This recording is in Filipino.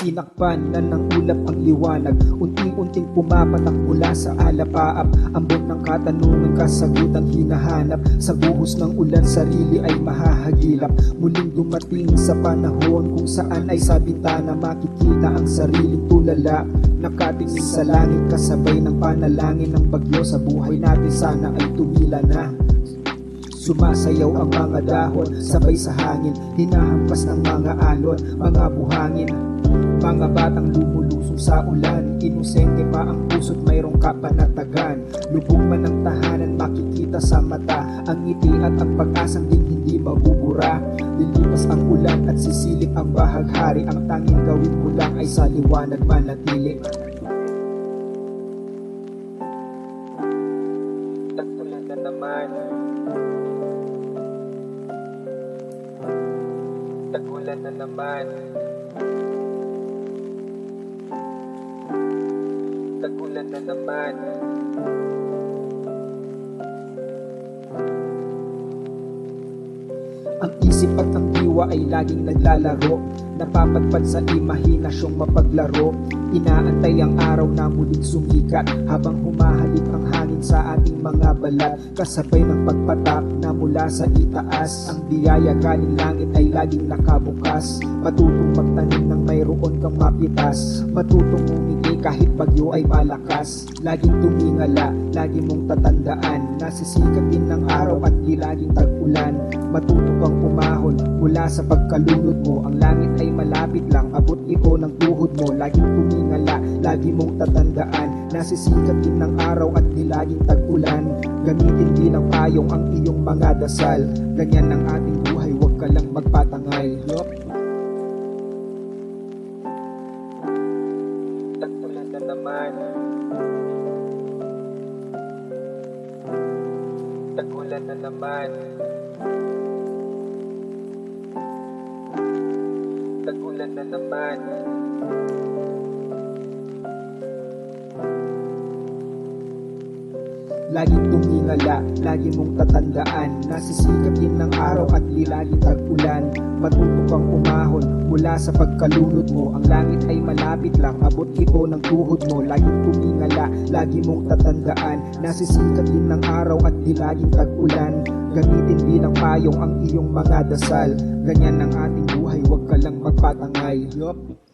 Tinakpan na ng ulap ang liwanag. Unti-unting pumapatak mula sa alapaap. Ambon ng katanungan kasagutan hinahanap. Sa buhos ng ulan sarili ay mahahagilap. Muling dumating sa panahon kung saan ay sa bintana makikita ang sariling tulala. Nakatingin sa langit kasabay ng panalangin ng bagyo. Sa buhay natin sana ay tumila na. Sumasayaw ang mga dahon Sabay sa hangin. Hinahampas ng mga alon Mga buhangin Mga batang lumulusong sa ulan. Inosente pa ang puso't mayroong kapanatagan. Lubog man ang tahanan Makikita sa mata. Ang ngiti at ang pag-asang ding hindi mabubura. Lilipas ang ulan at sisilip ang bahaghari. Ang tanging gawin mo lang ay sa liwanag manatili. Tagtulan na naman. Tagulan na naman Tagulan na naman. Ang isip at ang diwa ay laging naglalaro. Napapadpad sa imahinasyong mapaglaro. Inaantay ang araw na muling sumikat. Habang humahalik ang hangin sa ating mga balat Kasabay ng pagpatak na mula sa itaas. Ang biyaya galing langit ay laging nakabukas. Matutong magtanim ng mayroon kang mapitas. Matutong umiti kahit bagyo ay malakas Laging tumingala, lagi mong tatandaan. Nasisikat din ng araw at di laging tag-ulan. Matuto kang umahon mula sa pagkalunod mo. Ang langit ay malapit lang, abot iko ng tuhod mo. Laging tumingala, lagi mong tatandaan. Nasisikat din ng araw at di laging tag-ulan. Gamitin din ng payong ang iyong mga dasal. Ganyan ang ating buhay, huwag ka lang magpatangay. Yup. Na naman Tagulan na naman Tagulan na naman Laging tumingala, lagi mong tatandaan. Nasisikap din ng araw at di lagi tag-ulan Matuto kang umahon mula sa pagkalunod mo. Ang langit ay malapit lang, abot ito ng tuhod mo. Laging tumingala, lagi mong tatandaan. Nasisikap din ng araw at di laging tag-ulan. Gamitin din ng payong ang iyong mga dasal. Ganyan ang ating buhay, huwag ka lang magpatangay. Yup.